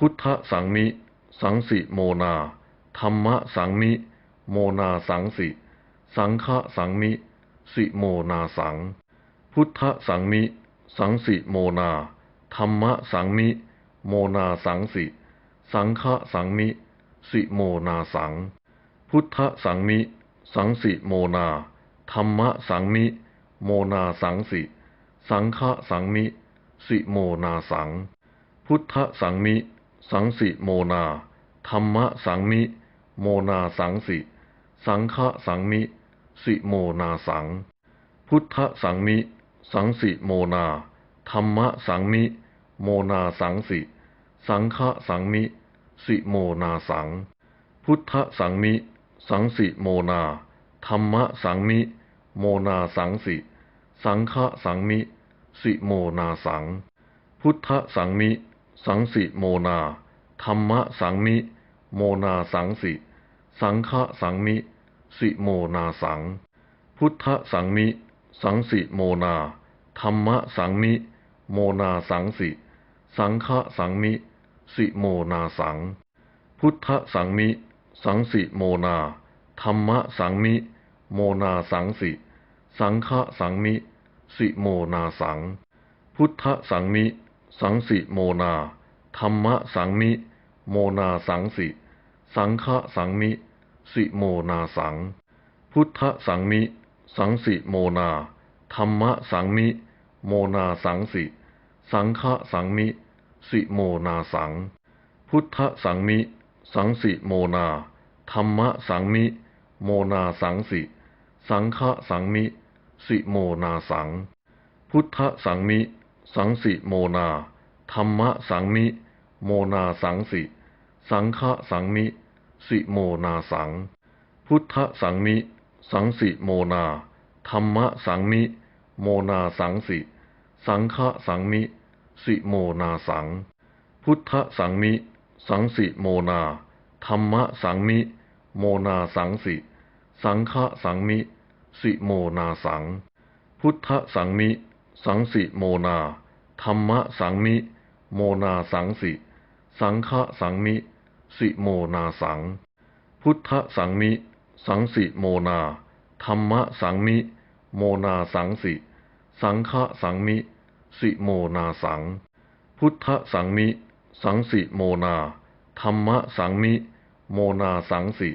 พุทธสังมิสังสิโมนา ธรรมสังมิโมนาสังสิ สังฆสังมิสิโมนาสัง พุทธสังมิสังสิโมนา ธรรมสังมิโมนาสังสิ สังฆสังมิสิโมนาสัง พุทธสังมิสังสิโมนา ธรรมสังมิโมนาสังสิ สังฆสังมิสิโมนาสัง พุทธสังมิ สังสิโมนา ธรรมะสังมิโมนาสังสิ สังฆะสังมิสิโมนาสัง พุทธสังมิสังสิโมนา ธรรมะสังมิโมนาสังสิ สังฆะสังมิสิโมนาสัง พุทธสังมิสังสิโมนา ธรรมะสังมิโมนาสังสิ สังฆะสังมิสิโมนาสัง พุทธสังมิ สังสิโมนา ธรรมะสังมิโมนาสังสิ สังฆะสังมิสิโมนาสัง พุทธสังมิสังสิโมนา ธรรมะสังมิโมนาสังสิ สังฆะสังมิสิโมนาสัง พุทธสังมิสังสิโมนา ธรรมะสังมิโมนาสังสิ สังฆะสังมิสิโมนาสัง พุทธสังมิ สังสิโมนา ธรรมะสังมิโมนาสังสิ สังฆะสังมิสิโมนาสัง พุทธสังมิสังสิโมนา ธรรมะสังมิโมนาสังสิ สังฆะสังมิสิโมนาสัง พุทธสังมิสังสิโมนา ธรรมะสังมิโมนาสังสิ สังฆะสังมิสิโมนาสัง พุทธสังมิ สังสิโมนา ธรรมะสังมิโมนาสังสิ สังฆะสังมิสิโมนาสัง พุทธสังมิสังสิโมนา ธรรมะสังมิโมนาสังสิ สังฆะสังมิสิโมนาสัง พุทธสังมิสังสิโมนา ธรรมะสังมิโมนาสังสิ สังฆะสังมิสิโมนาสัง พุทธสังมิ สังสิโมนา ธรรมะสังมิโมนาสังสิ สังฆะสังมิสิโมนาสัง พุทธสังมิสังสิโมนา ธรรมะสังมิโมนาสังสิ สังฆะสังมิสิโมนาสัง พุทธสังมิสังสิโมนา ธรรมะสังมิโมนาสังสิ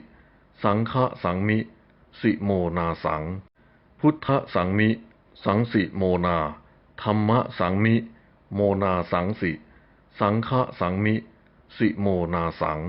สังฆะสังมิสิโมนาสัง พุทธสังมิ สังสิโมนา ธรรมะสังมิโมนาสังสิ สังฆะสังมิสิโมนาสัง